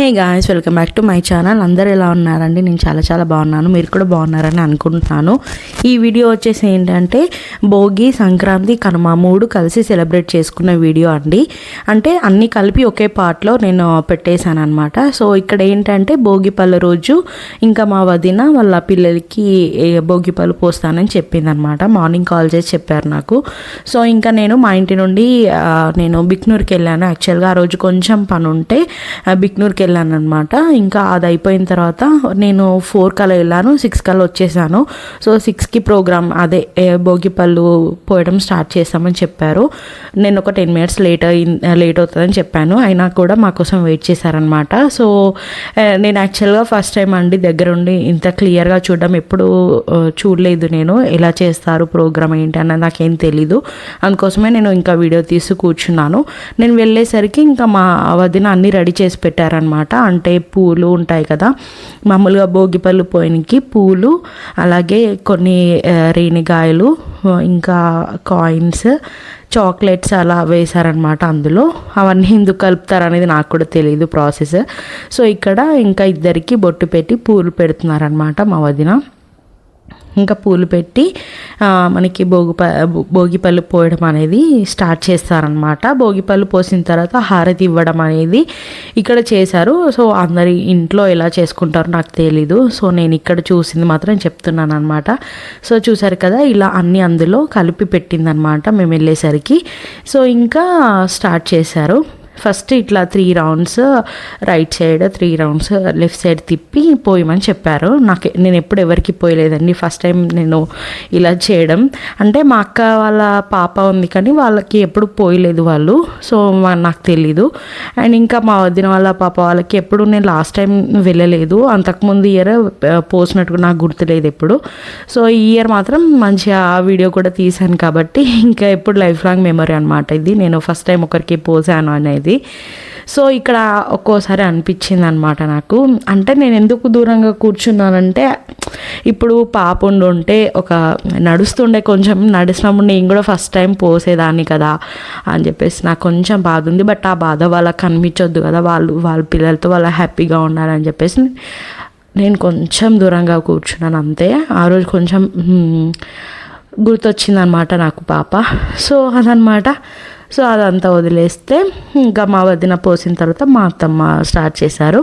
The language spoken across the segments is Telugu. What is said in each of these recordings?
Hey guys welcome back to my channel అందరు ఎలా ఉన్నారండి? నేను చాలా చాలా బాగున్నాను. మీరు కూడా బాగున్నారని అనుకుంటున్నాను. ఈ వీడియో వచ్చేసి ఏంటంటే భోగి సంక్రాంతి కనుమ మూడు కలిసి సెలబ్రేట్ చేసుకున్న వీడియో అండి. అంటే అన్నీ కలిపి ఒకే పార్ట్లో నేను పెట్టేశాను అనమాట సో ఇక్కడ ఏంటంటే భోగి పళ్ళ రోజు ఇంకా మా వదిన వాళ్ళ పిల్లలకి భోగి పళ్ళు పోస్తానని చెప్పిందనమాట మార్నింగ్ కాల్ చేసి చెప్పారు నాకు. సో ఇంకా నేను మా ఇంటి నుండి నేను బిక్నూర్కి వెళ్ళాను. యాక్చువల్గా ఆ రోజు కొంచెం పని ఉంటే బిక్నూర్కి బిక్నూర్కి వెళ్ళాను అనమాట ఇంకా అది అయిపోయిన తర్వాత నేను ఫోర్ కల్లా వెళ్ళాను సిక్స్ కల్లా వచ్చేసాను. సో సిక్స్కి ప్రోగ్రామ్ అదే భోగిపళ్ళు పోయడం స్టార్ట్ చేస్తామని చెప్పారు. నేను ఒక టెన్ మినిట్స్ లేట్ లేట్ అవుతుందని చెప్పాను. అయినా కూడా మా కోసం వెయిట్ చేశారనమాట సో నేను యాక్చువల్గా ఫస్ట్ టైం అండి దగ్గరుండి ఇంత క్లియర్గా చూడడం ఎప్పుడు చూడలేదు నేను ఎలా చేస్తారు ప్రోగ్రామ్ ఏంటి అన్నది నాకేం తెలీదు. అందుకోసమే నేను ఇంకా వీడియో తీసి కూర్చున్నాను. నేను వెళ్ళేసరికి ఇంకా మా వదిన అన్నీ రెడీ చేసి పెట్టారనమాట అంటే పూలు ఉంటాయి కదా. మామూలుగా భోగిపళ్ళు పోయినకి పూలు అలాగే కొన్ని రేణిగాయలు ఇంకా కాయిన్స్ చాక్లెట్స్ అలా వేశారనమాట అందులో. అవన్నీ ఎందుకు కలుపుతారు అనేది నాకు కూడా తెలియదు ప్రాసెస్. సో ఇక్కడ ఇంకా ఇద్దరికి బొట్టు పెట్టి పూలు పెడుతున్నారనమాట మా వదిన. ఇంకా పూలు పెట్టి మనకి భోగి భోగిపళ్ళు పోయడం అనేది స్టార్ట్ చేస్తారనమాట భోగిపళ్ళు పోసిన తర్వాత హారతి ఇవ్వడం అనేది ఇక్కడ చేశారు. సో అందరి ఇంట్లో ఎలా చేసుకుంటారో నాకు తెలీదు. సో నేను ఇక్కడ చూసింది మాత్రం చెప్తున్నాను అనమాట సో చూసారు కదా ఇలా అన్నీ అందులో కలిపి పెట్టిందనమాట మేము వెళ్ళేసరికి. సో ఇంకా స్టార్ట్ చేశారు. ఫస్ట్ ఇట్లా three rounds right side three rounds left side తిప్పి పోయమని చెప్పారు. నాకు నేను ఎప్పుడు ఎవరికి పోయలేదండి. ఫస్ట్ టైం నేను ఇలా చేయడం. అంటే మా అక్క వాళ్ళ పాప ఉంది కానీ వాళ్ళకి ఎప్పుడు పోయలేదు వాళ్ళు. సో నాకు తెలీదు. అండ్ ఇంకా మా వదిన వాళ్ళ పాప వాళ్ళకి ఎప్పుడు నేను లాస్ట్ టైం వెళ్ళలేదు. అంతకుముందు ఇయర్ పోసినట్టు నాకు గుర్తులేదు ఎప్పుడు. సో ఈ ఇయర్ మాత్రం మంచిగా ఆ వీడియో కూడా తీశాను కాబట్టి ఇంకా ఎప్పుడు లైఫ్ లాంగ్ మెమరీ అనమాట ఇది. నేను ఫస్ట్ టైం ఒకరికి పోసాను అనేది. సో ఇక్కడ ఒక్కోసారి అనిపించింది అనమాట నాకు. అంటే నేను ఎందుకు దూరంగా కూర్చున్నానంటే ఇప్పుడు పాప ఉంటే ఒక నడుస్తుండే కొంచెం నడిచినప్పుడు నేను కూడా ఫస్ట్ టైం పోసేదాన్ని కదా అని చెప్పేసి నాకు కొంచెం బాధ ఉంది. బట్ ఆ బాధ వాళ్ళకి కనిపించొద్దు కదా వాళ్ళు వాళ్ళ పిల్లలతో వాళ్ళ హ్యాపీగా ఉండాలని చెప్పేసి నేను కొంచెం దూరంగా కూర్చున్నాను అంతే. ఆ రోజు కొంచెం గుర్తొచ్చిందనమాట నాకు పాప. సో అదనమాట సో అదంతా వదిలేస్తే ఇంకా మా వదిన పోసిన తర్వాత మా అత్తమ్మ స్టార్ట్ చేశారు.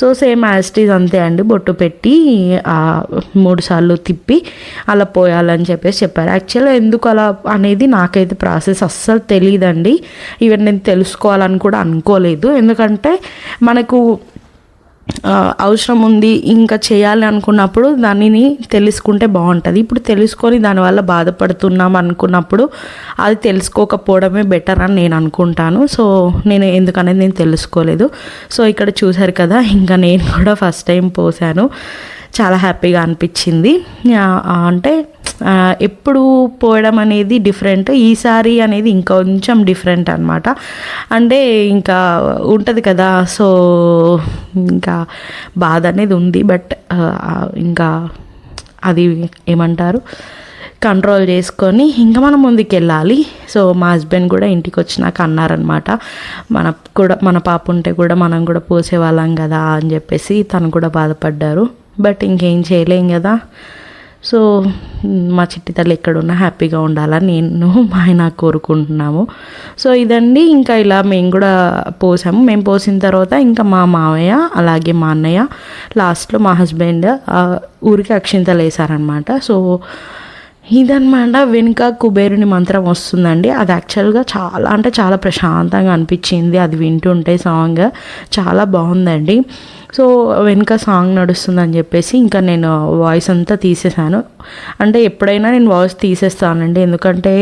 సో సేమ్ యాస్టీస్ అంతే అండి. బొట్టు పెట్టి మూడు సార్లు తిప్పి అలా పోయాలని చెప్పేసి చెప్పారు. యాక్చువల్గా ఎందుకు అలా అనేది నాకైతే ప్రాసెస్ అస్సలు తెలియదండి ఈవెన్ నేను తెలుసుకోవాలని కూడా అనుకోలేదు. ఎందుకంటే మనకు అవసరం ఉంది ఇంకా చేయాలి అనుకున్నప్పుడు దానిని తెలుసుకుంటే బాగుంటుంది. ఇప్పుడు తెలుసుకొని దానివల్ల బాధపడుతున్నాం అనుకున్నప్పుడు అది తెలుసుకోకపోవడమే బెటర్ అని నేను అనుకుంటాను. సో నేను ఎందుకనేది నేను తెలుసుకోలేదు. సో ఇక్కడ చూశారు కదా ఇంకా నేను కూడా ఫస్ట్ టైం పోసాను. చాలా హ్యాపీగా అనిపించింది. అంటే ఎప్పుడు పోయడం అనేది డిఫరెంట్. ఈసారి అనేది ఇంకొంచెం డిఫరెంట్ అనమాట అంటే ఇంకా ఉంటుంది కదా సో ఇంకా బాధ అనేది ఉంది బట్ ఇంకా అది ఏమంటారు కంట్రోల్ చేసుకొని ఇంకా మనం ముందుకు వెళ్ళాలి సో మా హస్బెండ్ కూడా ఇంటికి వచ్చినాక అన్నారనమాట మన కూడా మన పాప ఉంటే కూడా మనం కూడా పోసేవాళ్ళం కదా అని చెప్పేసి తను కూడా బాధపడ్డారు. బట్ ఇంకేం చేయలేం కదా. సో మా చిట్టి తల్లి ఎక్కడున్నా హ్యాపీగా ఉండాలని నేను మా ఆయన కోరుకుంటున్నాము. సో ఇదండి. ఇంకా ఇలా మేము కూడా పోసాము. మేము పోసిన తర్వాత ఇంకా మా మావయ్య అలాగే మా అన్నయ్య లాస్ట్లో మా హస్బెండ్ ఊరికి అక్షింతలు వేసారనమాట సో ఇదనమాట వెనుక కుబేరుని మంత్రం వస్తుందండి. అది యాక్చువల్గా చాలా అంటే చాలా ప్రశాంతంగా అనిపించింది. అది వింటుంటే సాంగ్ చాలా బాగుందండి. సో వెనుక సాంగ్ నడుస్తుందని చెప్పేసి ఇంకా నేను వాయిస్ అంతా తీసేసాను అంటే ఎప్పుడైనా నేను వాయిస్ తీసేస్తానండి. ఎందుకంటే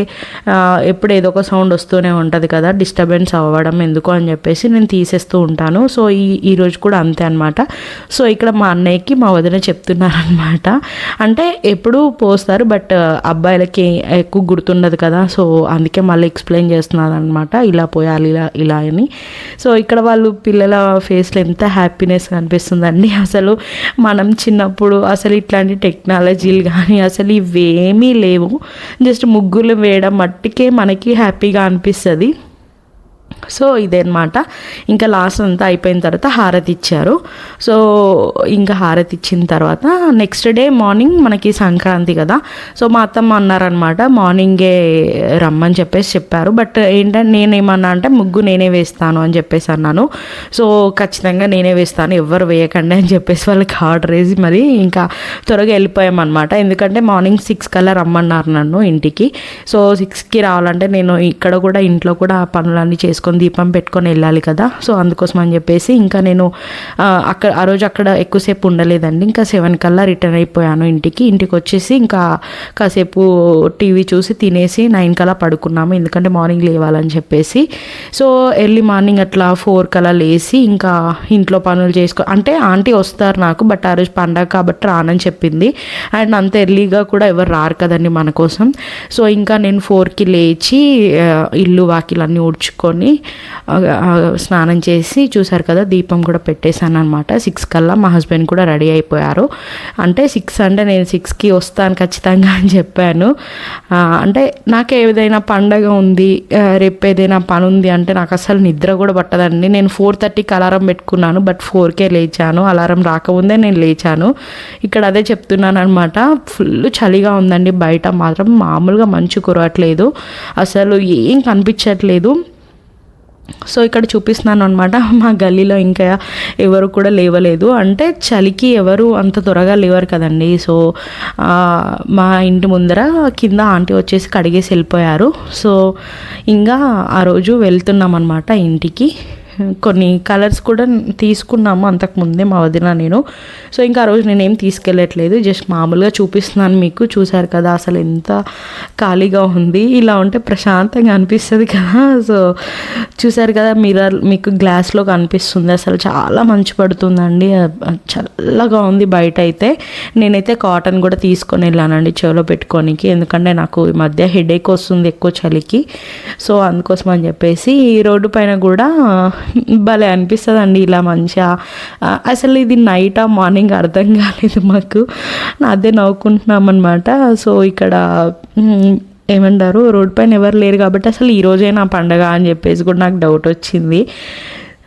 ఎప్పుడు ఏదో ఒక సౌండ్ వస్తూనే ఉంటుంది కదా డిస్టర్బెన్స్ అవ్వడం ఎందుకు అని చెప్పేసి నేను తీసేస్తూ ఉంటాను. సో ఈ ఈరోజు కూడా అంతే అనమాట సో ఇక్కడ మా అన్నయ్యకి మా వదిన చెప్తున్నారనమాట అంటే ఎప్పుడు పోస్తారు బట్ అబ్బాయిలకి ఎక్కువ గుర్తుండదు కదా. సో అందుకే మళ్ళీ ఎక్స్ప్లెయిన్ చేస్తున్నారు అనమాట ఇలా పోయాలి ఇలా ఇలా అని. సో ఇక్కడ వాళ్ళు పిల్లల ఫేస్లో ఎంత హ్యాపీనెస్ అనిపిస్తుందండి. అసలు మనం చిన్నప్పుడు అసలు ఇట్లాంటి టెక్నాలజీలు కానీ అసలు ఇవేమీ లేవు. జస్ట్ ముగ్గులు వేయడం మట్టికే మనకి హ్యాపీగా అనిపిస్తుంది. సో ఇదన్నమాట ఇంకా లాస్ట్ అంతా అయిపోయిన తర్వాత హారతి ఇచ్చారు. సో ఇంకా హారతి ఇచ్చిన తర్వాత నెక్స్ట్ డే మార్నింగ్ మనకి సంక్రాంతి కదా. సో మా అత్తమ్మ అన్నారనమాట మార్నింగే రమ్మని చెప్పేసి చెప్పారు. బట్ ఏంటంటే నేనేమన్నా అంటే ముగ్గు నేనే వేస్తాను అని చెప్పేసి అన్నాను. సో ఖచ్చితంగా నేనే వేస్తాను ఎవరు వేయకండి అని చెప్పేసి వాళ్ళకి ఆర్డర్ వేసి మరి ఇంకా త్వరగా వెళ్ళిపోయామన్నమాట ఎందుకంటే మార్నింగ్ సిక్స్ కల్లా రమ్మన్నారు నన్ను ఇంటికి. సో సిక్స్కి రావాలంటే నేను ఇక్కడ కూడా ఇంట్లో కూడా పనులన్నీ చేసుకొని దీపం పెట్టుకొని వెళ్ళాలి కదా. సో అందుకోసం అని చెప్పేసి ఇంకా నేను అక్కడ ఆ రోజు అక్కడ ఎక్కువసేపు ఉండలేదండి. ఇంకా సెవెన్ కల్లా రిటర్న్ అయిపోయాను ఇంటికి. ఇంటికి వచ్చేసి ఇంకా కాసేపు టీవీ చూసి తినేసి నైన్ కల్లా పడుకున్నాము. ఎందుకంటే మార్నింగ్ లేవాలని చెప్పేసి. సో ఎర్లీ మార్నింగ్ అట్లా ఫోర్ కల్లా లేసి ఇంకా ఇంట్లో పనులు చేసుకో అంటే ఆంటీ వస్తారు నాకు బట్ ఆ రోజు పండగ కాబట్టి రానని చెప్పింది. అండ్ అంత ఎర్లీగా కూడా ఎవరు రారు కదండి మన కోసం. సో ఇంకా నేను ఫోర్కి లేచి ఇల్లు వాకిలన్నీ ఉడ్చుకొని ఊడ్చుకొని స్నానం చేసి చూసారు కదా దీపం కూడా పెట్టేశాను అనమాట సిక్స్ కల్లా మా హస్బెండ్ కూడా రెడీ అయిపోయారు. అంటే సిక్స్ అంటే నేను సిక్స్కి వస్తాను ఖచ్చితంగా అని చెప్పాను. అంటే నాకు ఏదైనా పండగ ఉంది రేపు ఏదైనా పని ఉంది అంటే నాకు అసలు నిద్ర కూడా పట్టదండి. నేను ఫోర్ థర్టీకి అలారం పెట్టుకున్నాను బట్ ఫోర్కే లేచాను. అలారం రాకముందే నేను లేచాను. ఇక్కడ అదే చెప్తున్నాను అనమాట ఫుల్ చలిగా ఉందండి. బయట మాత్రం మామూలుగా మంచు కురవట్లేదు. అసలు ఏం కనిపించట్లేదు. సో ఇక్కడ చూపిస్తున్నాను అనమాట మా గల్లీలో ఇంకా ఎవరు కూడా లేవలేదు. అంటే చలికి ఎవరు అంత త్వరగా లేవరు కదండి. సో మా ఇంటి ముందర కింద ఆంటీ వచ్చేసి కడిగేసి వెళ్ళిపోయారు. సో ఇంకా ఆ రోజు వెళ్తున్నాం అనమాట ఇంటికి. కొన్ని కలర్స్ కూడా తీసుకున్నాము అంతకుముందే మా వదిన నేను. సో ఇంకా ఆ రోజు నేనేం తీసుకెళ్ళట్లేదు. జస్ట్ మామూలుగా చూపిస్తున్నాను మీకు. చూశారు కదా అసలు ఎంత ఖాళీగా ఉంది. ఇలా ఉంటే ప్రశాంతంగా అనిపిస్తుంది కదా. సో చూసారు కదా మిర్రర్ మీకు గ్లాస్లో కనిపిస్తుంది. అసలు చాలా మంచి పడుతుందండి. చల్లగా ఉంది బయట అయితే. నేనైతే కాటన్ కూడా తీసుకొని వెళ్ళానండి చెవిలో పెట్టుకోనికి. ఎందుకంటే నాకు ఈ మధ్య హెడేక్ వస్తుంది ఎక్కువ చలికి. సో అందుకోసం అని చెప్పేసి ఈ రోడ్డు పైన కూడా భలే అనిపిస్తుంది ఇలా మంచిగా. అసలు ఇది నైటా మార్నింగ్ అర్థం కాలేదు మాకు. అదే నవ్వుకుంటున్నాం అనమాట సో ఇక్కడ ఏమంటారు రోడ్ పైన ఎవరు లేరు కాబట్టి అసలు ఈ నా పండగ అని చెప్పేసి కూడా నాకు డౌట్ వచ్చింది.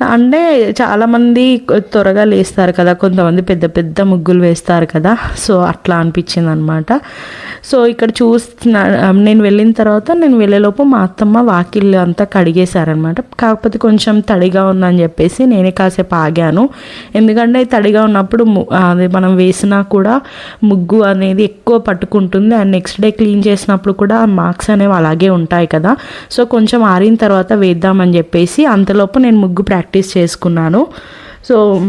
అంటే చాలామంది త్వరగా లేస్తారు కదా కొంతమంది పెద్ద పెద్ద ముగ్గులు వేస్తారు కదా సో అట్లా అనిపించింది అనమాట సో ఇక్కడ చూస్తున్నా నేను వెళ్ళిన తర్వాత నేను వెళ్ళేలోపు మా అత్తమ్మ వాకిళ్ళు అంతా కడిగేశారనమాట. కాకపోతే కొంచెం తడిగా ఉందని చెప్పేసి నేనే కాసేపు ఆగాను. ఎందుకంటే తడిగా ఉన్నప్పుడు ము- అది మనం వేసినా కూడా ముగ్గు అనేది ఎక్కువ పట్టుకుంటుంది. అండ్ నెక్స్ట్ డే క్లీన్ చేసినప్పుడు కూడా మార్క్స్ అనేవి అలాగే ఉంటాయి కదా. సో కొంచెం ఆరిన తర్వాత వేద్దామని చెప్పేసి అంతలోపు నేను ముగ్గు ప్రాక్టీస్ ప్రాక్టీస్ చేసుకున్నాను. సో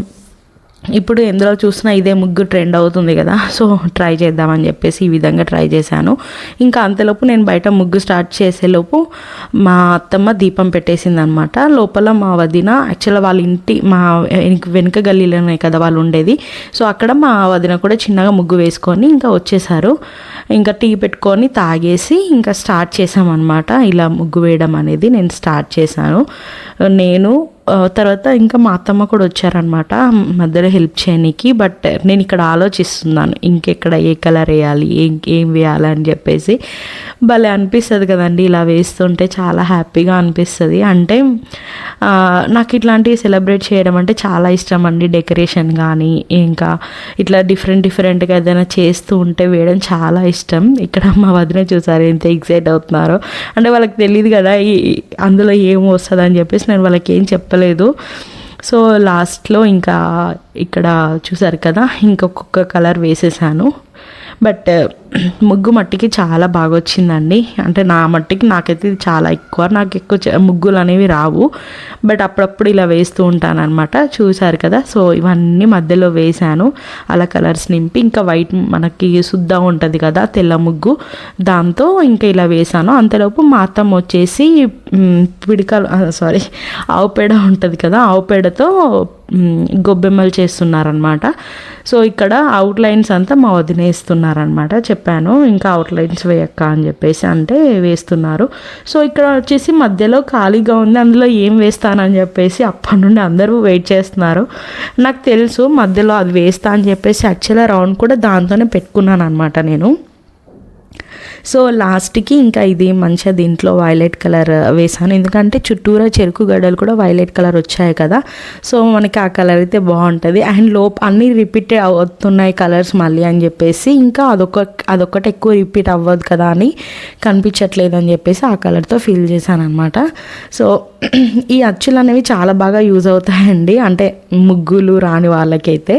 ఇప్పుడు ఎందులో చూసినా ఇదే ముగ్గు ట్రెండ్ అవుతుంది కదా. సో ట్రై చేద్దామని చెప్పేసి ఈ విధంగా ట్రై చేశాను. ఇంకా అంతలోపు నేను బయట ముగ్గు స్టార్ట్ చేసేలోపు మా అత్తమ్మ దీపం పెట్టేసింది అనమాట లోపల మా వదిన యాక్చువల్గా వాళ్ళ ఇంటి మా వెనుక- గల్లీలోనే కదా వాళ్ళు ఉండేది. సో అక్కడ మా వదిన కూడా చిన్నగా ముగ్గు వేసుకొని ఇంకా వచ్చేసారు. ఇంకా టీ పెట్టుకొని తాగేసి ఇంకా స్టార్ట్ చేసామన్నమాట ఇలా ముగ్గు వేయడం అనేది నేను స్టార్ట్ చేశాను. నేను తర్వాత ఇంకా మా అత్తమ్మ కూడా వచ్చారనమాట మధ్యలో హెల్ప్ చేయడానికి బట్ నేను ఇక్కడ ఆలోచిస్తున్నాను ఇంకెక్కడ ఏ కలర్ వేయాలి ఏం ఏం వేయాలి అని చెప్పేసి. భలే అనిపిస్తుంది కదండి ఇలా వేస్తుంటే చాలా హ్యాపీగా అనిపిస్తుంది. అంటే నాకు ఇట్లాంటివి సెలబ్రేట్ చేయడం అంటే చాలా ఇష్టం అండి డెకరేషన్ కానీ ఇంకా ఇట్లా డిఫరెంట్ డిఫరెంట్గా ఏదైనా చేస్తూ ఉంటే వేయడం చాలా ఇష్టం. ఇక్కడ మా వదిన చూసారు ఎంత ఎగ్జైట్ అవుతున్నారో. అంటే వాళ్ళకి తెలియదు కదా అందులో ఏం వస్తుంది అని చెప్పేసి నేను వాళ్ళకి ఏం చెప్పలేదు. సో లాస్ట్లో ఇంకా ఇక్కడ చూసారు కదా ఇంకొక కలర్ వేసేసాను. బట్ uh, ముగ్గు మట్టికి చాలా బాగా వచ్చిందండి అంటే నా మట్టికి నాకైతే ఇది చాలా ఎక్కువ. నాకు ఎక్కువ చ- ముగ్గులు అనేవి రావు. బట్ అప్పుడప్పుడు ఇలా వేస్తూ ఉంటాను అనమాట చూశారు కదా? సో ఇవన్నీ మధ్యలో వేసాను అలా కలర్స్ నింపి ఇంకా వైట్ మనకి శుద్ధ ఉంటుంది కదా తెల్ల ముగ్గు. దాంతో ఇంకా ఇలా వేసాను అంతలోపు మా అత్తమ్మ వచ్చేసి పిడికలు సారీ ఆవు పేడ ఉంటుంది కదా ఆవు పేడతో గొబ్బెమ్మలు చేస్తున్నారనమాట సో ఇక్కడ అవుట్ లైన్స్ అంతా మా వదినేస్తున్నారనమాట చెప్పాను ఇంకా అవుట్ లైన్స్ వేయక్క అని చెప్పేసి అంటే వేస్తున్నారు. సో ఇక్కడ వచ్చేసి మధ్యలో ఖాళీగా ఉంది అందులో ఏం వేస్తానని చెప్పేసి అప్పటి నుండి అందరూ వెయిట్ చేస్తున్నారు. నాకు తెలుసు మధ్యలో అది వేస్తా అని చెప్పేసి యాక్చువల్గా రౌండ్ కూడా దాంతోనే పెట్టుకున్నాను అనమాట నేను. సో లాస్ట్కి ఇంకా ఇది మంచిగా దీంట్లో వైలెట్ కలర్ వేసాను ఎందుకంటే చుట్టూరా చెరుకు గడ్డలు కూడా వైలెట్ కలర్ వచ్చాయి కదా. సో మనకి ఆ కలర్ అయితే బాగుంటుంది. అండ్ లోప్ అన్నీ రిపీట్ అవుతున్నాయి కలర్స్ మళ్ళీ అని చెప్పేసి ఇంకా అదొక అదొకటి ఎక్కువ రిపీట్ అవ్వదు కదా అని కనిపించట్లేదు అని చెప్పేసి ఆ కలర్తో ఫీల్ చేశాను అనమాట సో ఈ అచ్చులు అనేవి చాలా బాగా యూజ్ అవుతాయండి. అంటే ముగ్గులు రాని వాళ్ళకైతే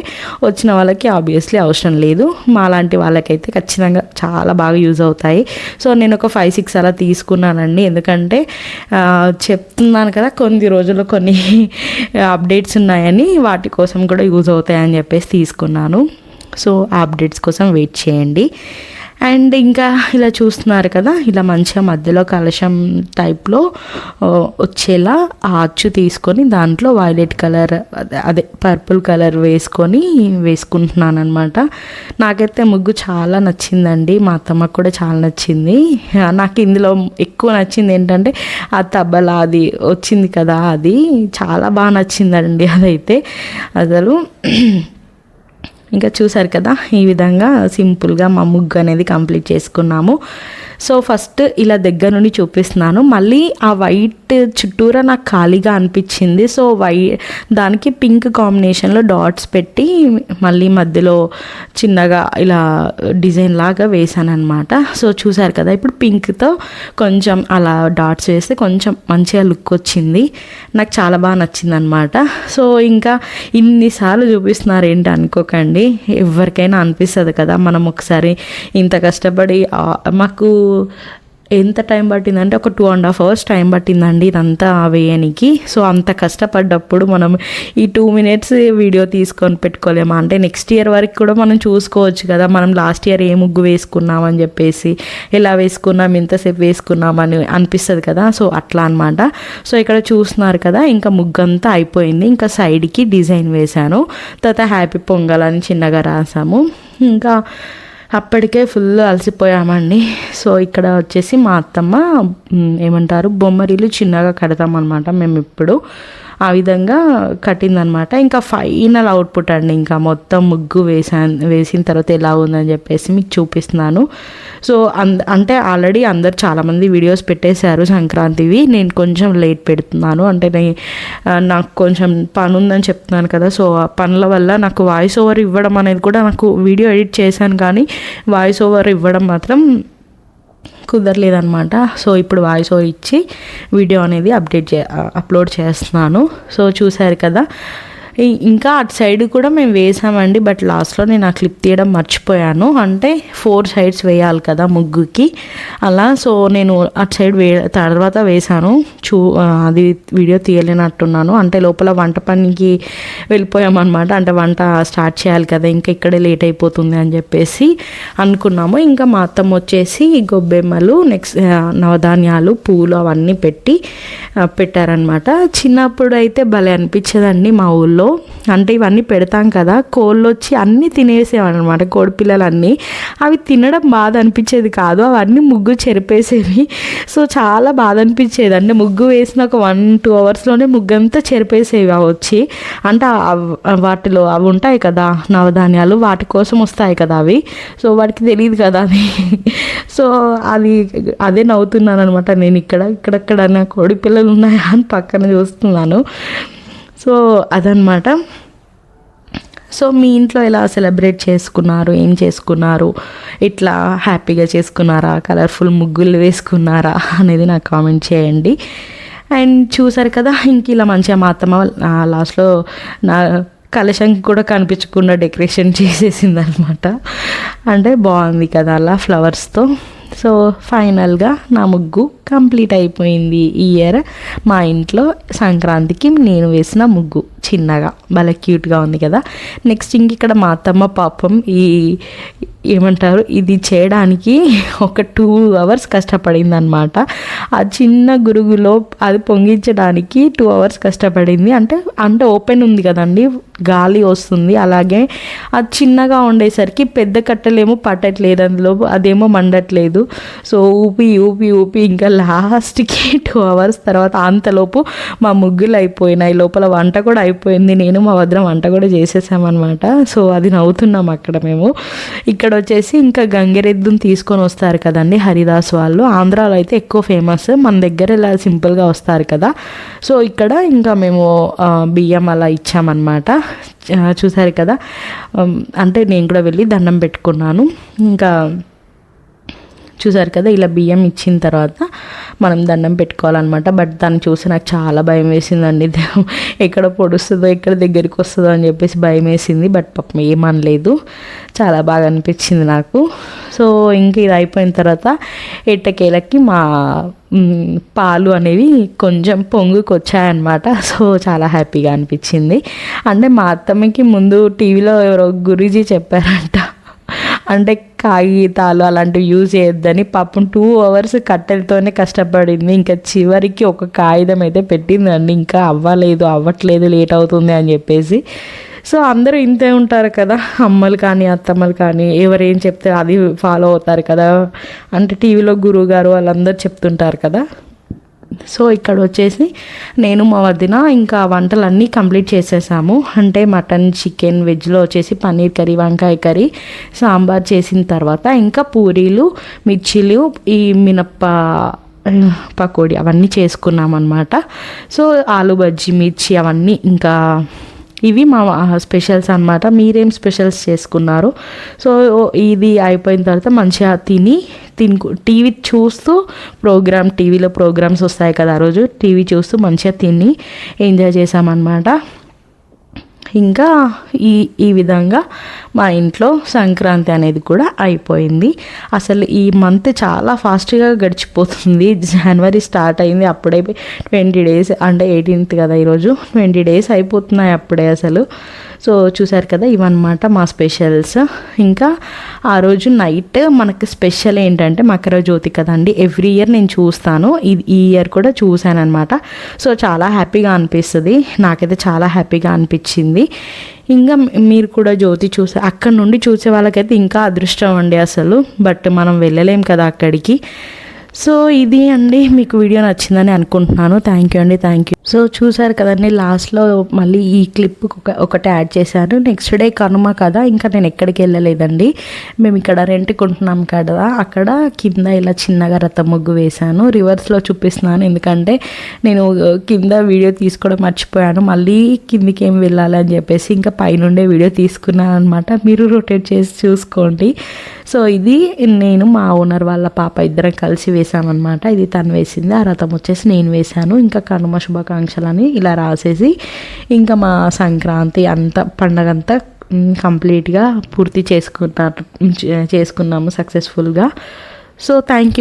వచ్చిన వాళ్ళకి ఆబ్వియస్లీ అవసరం లేదు. మాలాంటి వాళ్ళకైతే ఖచ్చితంగా చాలా బాగా యూజ్ అవుతాయి. సో నేను ఒక ఫైవ్ సిక్స్ అలా తీసుకున్నానండి. ఎందుకంటే చెప్తున్నాను కదా కొన్ని రోజుల్లో కొన్ని అప్డేట్స్ ఉన్నాయని వాటి కోసం కూడా యూజ్ అవుతాయని చెప్పేసి తీసుకున్నాను. సో ఆ అప్డేట్స్ కోసం వెయిట్ చేయండి. అండ్ ఇంకా ఇలా చూస్తున్నారు కదా ఇలా మంచిగా మధ్యలో కలశం టైప్లో వచ్చేలా ఆ అచ్చు తీసుకొని దాంట్లో వైలెట్ కలర్ అదే- అదే పర్పుల్ కలర్ వేసుకొని వేసుకుంటున్నాను అనమాట నాకైతే ముగ్గు చాలా నచ్చిందండి మా అత్తమ్మకు కూడా చాలా నచ్చింది. నాకు ఇందులో ఎక్కువ నచ్చింది ఏంటంటే ఆ తబలా అది వచ్చింది కదా అది చాలా బాగా నచ్చిందండి అదైతే. అసలు ఇంకా చూసారు కదా ఈ విధంగా సింపుల్గా మా ముగ్గు అనేది కంప్లీట్ చేసుకున్నాము. సో ఫస్ట్ ఇలా దగ్గర నుండి చూపిస్తున్నాను. మళ్ళీ ఆ వైట్ చుట్టూరా నాకు ఖాళీగా అనిపించింది. సో వై దానికి పింక్ కాంబినేషన్లో డాట్స్ పెట్టి మళ్ళీ మధ్యలో చిన్నగా ఇలా డిజైన్ లాగా వేసాను అనమాట సో చూసారు కదా ఇప్పుడు పింక్తో కొంచెం అలా డాట్స్ వేస్తే కొంచెం మంచిగా లుక్ వచ్చింది. నాకు చాలా బాగా నచ్చింది అనమాట సో ఇంకా ఇన్నిసార్లు చూపిస్తున్నారు ఏంటి అనుకోకండి. ఎవరికైనా అనిపిస్తుంది కదా మనం ఒకసారి ఇంత కష్టపడి మాకు ఎంత టైం పట్టిందంటే ఒక two and half hours time పట్టిందండి ఇదంతా వేయనికి. సో అంత కష్టపడ్డప్పుడు మనం ఈ టూ మినిట్స్ వీడియో తీసుకొని పెట్టుకోలేమా? అంటే నెక్స్ట్ ఇయర్ వరకు కూడా మనం చూసుకోవచ్చు కదా మనం లాస్ట్ ఇయర్ ఏ ముగ్గు వేసుకున్నామని చెప్పేసి ఎలా వేసుకున్నాం ఎంతసేపు వేసుకున్నాం అని అనిపిస్తుంది కదా సో అట్లా అనమాట సో ఇక్కడ చూస్తున్నారు కదా ఇంకా ముగ్గు అంతా అయిపోయింది. ఇంకా సైడ్కి డిజైన్ వేశాను. తర్వాత హ్యాపీ పొంగల్ అని చిన్నగా రాసాము. ఇంకా అప్పటికే ఫుల్ అలసిపోయామండి. సో ఇక్కడ వచ్చేసి మా అత్తమ్మ ఏమంటారు బొమ్మరీలు చిన్నగా కడతామన్నమాట మేము ఇప్పుడు ఆ విధంగా కట్టిందనమాట ఇంకా ఫైనల్ అవుట్పుట్ అండి. ఇంకా మొత్తం ముగ్గు వేసాను వేసిన తర్వాత ఎలా ఉందని చెప్పేసి మీకు చూపిస్తున్నాను. సో అంద అంటే ఆల్రెడీ అందరు చాలామంది వీడియోస్ పెట్టేశారు సంక్రాంతివి. నేను కొంచెం లేట్ పెడుతున్నాను. అంటే నే- నాకు కొంచెం పని ఉందని చెప్తున్నాను కదా. సో ఆ పనుల వల్ల నాకు వాయిస్ ఓవర్ ఇవ్వడం అనేది కూడా నాకు వీడియో ఎడిట్ చేశాను కానీ వాయిస్ ఓవర్ ఇవ్వడం మాత్రం కుదరలేదనమాట సో ఇప్పుడు వాయిస్ ఓవర్ ఇచ్చి వీడియో అనేది అప్డేట్ చే అప్లోడ్ చేస్తున్నాను. సో చూశారు కదా ఇంకా అటు సైడ్ కూడా మేము వేసామండి బట్ లాస్ట్లో నేను ఆ క్లిప్ తీయడం మర్చిపోయాను. అంటే ఫోర్ సైడ్స్ వేయాలి కదా ముగ్గుకి. అలా సో నేను అటు సైడ్ వే తర్వాత వేసాను చూ అది వీడియో తీయలేనట్టున్నాను. అంటే లోపల వంట పనికి వెళ్ళిపోయామన్నమాట. అంటే వంట స్టార్ట్ చేయాలి కదా ఇంకా ఇక్కడే లేట్ అయిపోతుంది అని చెప్పేసి అనుకున్నాము. ఇంకా మా అత్తమ్మ వచ్చేసి గొబ్బెమ్మలు నెక్స్ట్ నవధాన్యాలు పూలు అవన్నీ పెట్టి పెట్టారనమాట చిన్నప్పుడు అయితే భలే అనిపించేదండి మా ఊళ్ళో. అంటే ఇవన్నీ పెడతాం కదా కోళ్ళు వచ్చి అన్నీ తినేసేవన్నమాట కోడి పిల్లలన్నీ. అవి తినడం బాధ అనిపించేది కాదు అవన్నీ ముగ్గు చెరిపేసేవి. సో చాలా బాధ అనిపించేది. అంటే ముగ్గు వేసిన ఒక వన్ టూ అవర్స్లోనే ముగ్గు అంతా చెరిపేసేవి అవి వచ్చి. అంటే వాటిలో అవి ఉంటాయి కదా నవధాన్యాలు వాటి కోసం వస్తాయి కదా అవి. సో వాటికి తెలియదు కదా అది. సో అది అదే నవ్వుతున్నాను అనమాట నేను ఇక్కడ ఇక్కడక్కడ నా కోడి పిల్లలు ఉన్నాయా అని పక్కన చూస్తున్నాను. సో అదనమాట సో మీ ఇంట్లో ఎలా సెలబ్రేట్ చేసుకున్నారు? ఏం చేసుకున్నారు? ఇట్లా హ్యాపీగా చేసుకున్నారా? కలర్ఫుల్ ముగ్గులు వేసుకున్నారా? అనేది నాకు కామెంట్ చేయండి. అండ్ చూసారు కదా ఇంక ఇలా మంచిగా మా అత్తమ్మ లాస్ట్లో నా కలశం కూడా కనిపించకుండా డెకరేషన్ చేసేసింది అనమాట అంటే బాగుంది కదా అలా ఫ్లవర్స్తో. సో ఫైనల్గా నా ముగ్గు కంప్లీట్ అయిపోయింది ఈ ఇయర్ మా ఇంట్లో సంక్రాంతికి నేను వేసిన ముగ్గు. చిన్నగా భలే క్యూట్గా ఉంది కదా. నెక్స్ట్ ఇంక ఇక్కడ మా అత్తమ్మ పాపం ఈ ఏమంటారు ఇది చేయడానికి ఒక టూ అవర్స్ కష్టపడింది అనమాట ఆ చిన్న గురుగులో అది పొంగించడానికి టూ అవర్స్ కష్టపడింది. అంటే అంటే ఓపెన్ ఉంది కదండి గాలి వస్తుంది. అలాగే అది చిన్నగా ఉండేసరికి పెద్ద కట్టలేమో పట్టట్లేదు అందులో అదేమో మండట్లేదు. సో ఊపి ఊపి ఊపి ఇంకా లాస్ట్కి టూ అవర్స్ తర్వాత అంతలోపు మా ముగ్గులు అయిపోయినాయి. లోపల వంట కూడా అయిపోయింది అయిపోయింది నేను మా వద్ద వంట కూడా చేసేసామన్నమాట. సో అది నవ్వుతున్నాం అక్కడ మేము. ఇక్కడ వచ్చేసి ఇంకా గంగిరెద్దుని తీసుకొని వస్తారు కదండి హరిదాస్ వాళ్ళు. ఆంధ్రాలో అయితే ఎక్కువ ఫేమస్. మన దగ్గర ఇలా సింపుల్గా వస్తారు కదా. సో ఇక్కడ ఇంకా మేము బియ్యం అలా ఇచ్చామన్నమాట. చూసారు కదా? అంటే నేను కూడా వెళ్ళి దండం పెట్టుకున్నాను. ఇంకా చూసారు కదా? ఇలా బియ్యం ఇచ్చిన తర్వాత మనం దండం పెట్టుకోవాలన్నమాట. బట్ దాన్ని చూసి నాకు చాలా భయం వేసిందండి. ఎక్కడ పొడుస్తుందో ఎక్కడ దగ్గరికి వస్తుందో అని చెప్పేసి భయం వేసింది. బట్ పాపం ఏమనలేదు చాలా బాగా అనిపించింది నాకు. సో ఇంకా ఇది అయిపోయిన తర్వాత ఎట్టకేలకి మా పాలు అనేవి కొంచెం పొంగుకు వచ్చాయన్నమాట సో చాలా హ్యాపీగా అనిపించింది. అంటే మా అత్తమ్మకి ముందు టీవీలో ఎవరో గురూజీ చెప్పారంట. అంటే కాగితాలు అలాంటివి యూజ్ చేయొద్దని పాపం టూ అవర్స్ కట్టెలతోనే కష్టపడింది. ఇంకా చివరికి ఒక కాగితం అయితే పెట్టిందండి ఇంకా అవ్వలేదు అవ్వట్లేదు లేట్ అవుతుంది అని చెప్పేసి. సో అందరూ ఇంతే ఉంటారు కదా. అమ్మలు కానీ అత్తమ్మలు కానీ ఎవరేం చెప్తే అది ఫాలో అవుతారు కదా. అంటే టీవీలో గురువు గారు వాళ్ళందరూ చెప్తుంటారు కదా. సో ఇక్కడ వచ్చేసి నేను మా వదిన ఇంకా వంటలన్నీ కంప్లీట్ చేసేసాము. అంటే మటన్ చికెన్ వెజ్లో వచ్చేసి పన్నీర్ కర్రీ వంకాయ కర్రీ సాంబార్ చేసిన తర్వాత ఇంకా పూరీలు మిర్చీలు ఈ మినప్ప పకోడీ అవన్నీ చేసుకున్నాం అనమాట సో ఆలు బజ్జీ మిర్చి అవన్నీ ఇంకా ఇవి మా స్పెషల్స్ అన్నమాట. మీరేం స్పెషల్స్ చేసుకున్నారు? సో ఇది అయిపోయిన తర్వాత మంచిగా తిని తినుకు టీవీ చూస్తూ ప్రోగ్రామ్ టీవీలో ప్రోగ్రామ్స్ వస్తాయి కదా ఆ రోజు టీవీ చూస్తూ మంచిగా తిని ఎంజాయ్ చేసామన్నమాట ఇంకా ఈ ఈ విధంగా మా ఇంట్లో సంక్రాంతి అనేది కూడా అయిపోయింది. అసలు ఈ మంత్ చాలా ఫాస్ట్గా గడిచిపోతుంది. జనవరి స్టార్ట్ అయింది అప్పుడే ట్వంటీ డేస్ అంటే ఎయిటీన్త్ కదా ఈరోజు. ట్వంటీ డేస్ అయిపోతున్నాయి అప్పుడే అసలు. సో చూసారు కదా ఇవన్నమాట మా స్పెషల్స్. ఇంకా ఆ రోజు నైట్ మనకు స్పెషల్ ఏంటంటే మకర జ్యోతి కదండి ఎవ్రీ ఇయర్ నేను చూస్తాను. ఇది ఈ ఇయర్ కూడా చూశాను అనమాట సో చాలా హ్యాపీగా అనిపిస్తుంది. నాకైతే చాలా హ్యాపీగా అనిపించింది. ఇంకా మీరు కూడా జ్యోతి చూసే అక్కడ నుండి చూసే వాళ్ళకైతే ఇంకా అదృష్టం అండి అసలు. బట్ మనం వెళ్ళలేం కదా అక్కడికి. సో ఇది అండి మీకు వీడియో నచ్చిందని అనుకుంటున్నాను. థ్యాంక్ యూ అండి థ్యాంక్ యూ సో చూసారు కదండి లాస్ట్లో మళ్ళీ ఈ క్లిప్ ఒక ఒకటి యాడ్ చేశాను. నెక్స్ట్ డే కనుమ కదా ఇంకా నేను ఎక్కడికి వెళ్ళలేదండి. మేము ఇక్కడ రెంట్కుంటున్నాం కదా అక్కడ కింద ఇలా చిన్నగా రథం ముగ్గు వేశాను. రివర్స్లో చూపిస్తున్నాను ఎందుకంటే నేను కింద వీడియో తీసుకోవడం మర్చిపోయాను. మళ్ళీ కిందికి ఏం వెళ్ళాలి అని చెప్పేసి ఇంకా పైనుండే వీడియో తీసుకున్నాను అనమాట మీరు రొటేట్ చేసి చూసుకోండి. సో ఇది నేను మా ఓనర్ వాళ్ళ పాప ఇద్దరం కలిసి వేసి వేసామన్నమాట. ఇది తను వేసింది. ఆ రథం వచ్చేసి నేను వేశాను. ఇంకా కనుమ శుభాకాంక్షలని ఇలా రాసేసి ఇంకా మా సంక్రాంతి అంతా పండగ అంతా కంప్లీట్గా పూర్తి చేసుకున్నారు చేసుకున్నాము సక్సెస్ఫుల్గా. So thank you